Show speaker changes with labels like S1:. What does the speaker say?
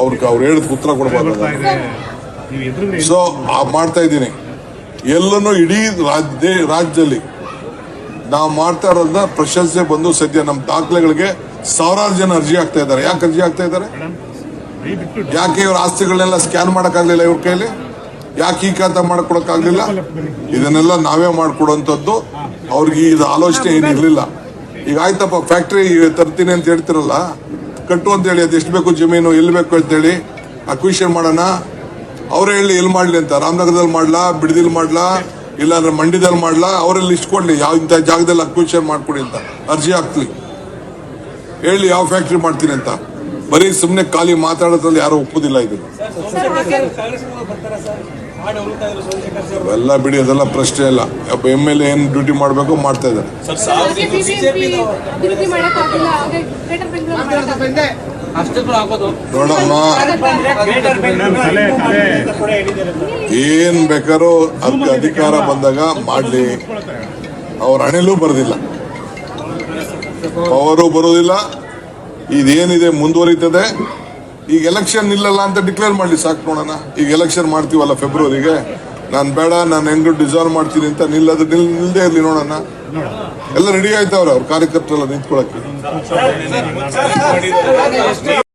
S1: ಅವ್ರಿಗೆ ಅವ್ರು ಹೇಳಿದ ಉತ್ತರ ಕೊಡಬಾರ್ದು. ಸೊ ಮಾಡ್ತಾ ಇದ್ದೀನಿ. ಎಲ್ಲನೂ ಇಡೀ ರಾಜ್ಯ ರಾಜ್ಯದಲ್ಲಿ ನಾವು ಮಾಡ್ತಾ ಇರೋದನ್ನ ಪ್ರಶಂಸೆ ಬಂದು ಸದ್ಯ ನಮ್ಮ ದಾಖಲೆಗಳಿಗೆ ಸಾವಿರಾರು ಜನ ಅರ್ಜಿ ಆಗ್ತಾ ಇದ್ದಾರೆ. ಯಾಕೆ ಅರ್ಜಿ ಆಗ್ತಾ ಇದ್ದಾರೆ? ಯಾಕೆ ಇವ್ರ ಆಸ್ತಿಗಳನ್ನೆಲ್ಲ ಸ್ಕ್ಯಾನ್ ಮಾಡೋಕ್ಕಾಗಲಿಲ್ಲ ಇವ್ರ ಕೈಲಿ? ಯಾಕೆ ಈ ಖಾತೆ ಮಾಡ್ಕೊಡಕ್ಕಾಗಲಿಲ್ಲ? ಇದನ್ನೆಲ್ಲ ನಾವೇ ಮಾಡ್ಕೊಡುವಂಥದ್ದು ಅವ್ರಿಗೆ ಇದು ಆಲೋಚನೆ ಏನಿರಲಿಲ್ಲ. ಈಗ ಆಯ್ತಪ್ಪ ಫ್ಯಾಕ್ಟ್ರಿ ತರ್ತೀನಿ ಅಂತ ಹೇಳ್ತಿರಲ್ಲ. ಕಟ್ಟು ಅಂತ ಹೇಳಿ ಅದು ಎಷ್ಟು ಬೇಕು ಜಮೀನು, ಎಲ್ಲಿ ಬೇಕು ಅಂತೇಳಿ ಅಕ್ವಿಷನ್ ಮಾಡೋಣ. ಅವರೇ ಹೇಳಿ ಎಲ್ಲಿ ಮಾಡಲಿ ಅಂತ, ರಾಮನಗರದಲ್ಲಿ ಮಾಡ್ಲಾ, ಬಿಡದಿಲ್ ಮಾಡ್ಲಾ, ಇಲ್ಲಾಂದ್ರೆ ಮಂಡ್ಯದಲ್ಲಿ ಮಾಡ್ಲಾ, ಅವರಲ್ಲಿ ಲಿಸ್ಟ್ ಕೊಡ್ಲಿ, ಯಾವ ಇಂಥ ಜಾಗದಲ್ಲಿ ಅಕ್ವಿಷನ್ ಮಾಡ್ಕೊಡಿ ಅಂತ. ಅರ್ಜಿ ಹಾಕ್ಲಿ. ಹೇಳಿ ಯಾವ ಫ್ಯಾಕ್ಟ್ರಿ ಮಾಡ್ತೀನಿ ಅಂತ. ಬರೀ ಸುಮ್ಮನೆ ಖಾಲಿ ಮಾತಾಡೋದ್ರಲ್ಲಿ ಯಾರು ಒಪ್ಪುದಿಲ್ಲ ಇದನ್ನು ಎಲ್ಲ ಬಿಡಿ ಅದೆಲ್ಲ ಪ್ರಶ್ನೆ ಇಲ್ಲ. ಒಬ್ಬ ಎಂ ಎಲ್ ಎ ಏನ್ ಡ್ಯೂಟಿ ಮಾಡಬೇಕು ಮಾಡ್ತಾ ಇದ್ದಾರೆ. ನೋಡಮ್ಮ. ಏನ್ ಬೇಕಾದ್ರೂ ಅದಕ್ಕೆ ಅಧಿಕಾರ ಬಂದಾಗ ಮಾಡಲಿ. ಅವ್ರ ಹಣೆಲೂ ಬರೋದಿಲ್ಲ. ಅವರು ಬರೋದಿಲ್ಲ. ಇದೇನಿದೆ ಮುಂದುವರಿತದೆ? ಈಗ ಎಲೆಕ್ಷನ್ ಇಲ್ಲಲ್ಲ ಅಂತ ಡಿಕ್ಲೇರ್ ಮಾಡ್ಲಿ ಸಾಕು ನೋಡೋಣ. ಈಗ ಎಲೆಕ್ಷನ್ ಮಾಡ್ತೀವಲ್ಲ ಫೆಬ್ರವರಿಗೆ ನಾನು ಬೇಡ, ನಾನು ಹೆಂಗ್ ಡಿಸಾಲ್ವ್ ಮಾಡ್ತೀನಿ ಅಂತ ನಿಲ್ಲದು ನಿಲ್, ನಿಲ್ದೇ ಇರಲಿ ನೋಡೋಣ. ಎಲ್ಲ ರೆಡಿ ಆಯ್ತಾವ್ರೆ ಅವ್ರ ಕಾರ್ಯಕರ್ತರೆಲ್ಲ ನಿಂತ್ಕೊಳಕ್ಕೆ.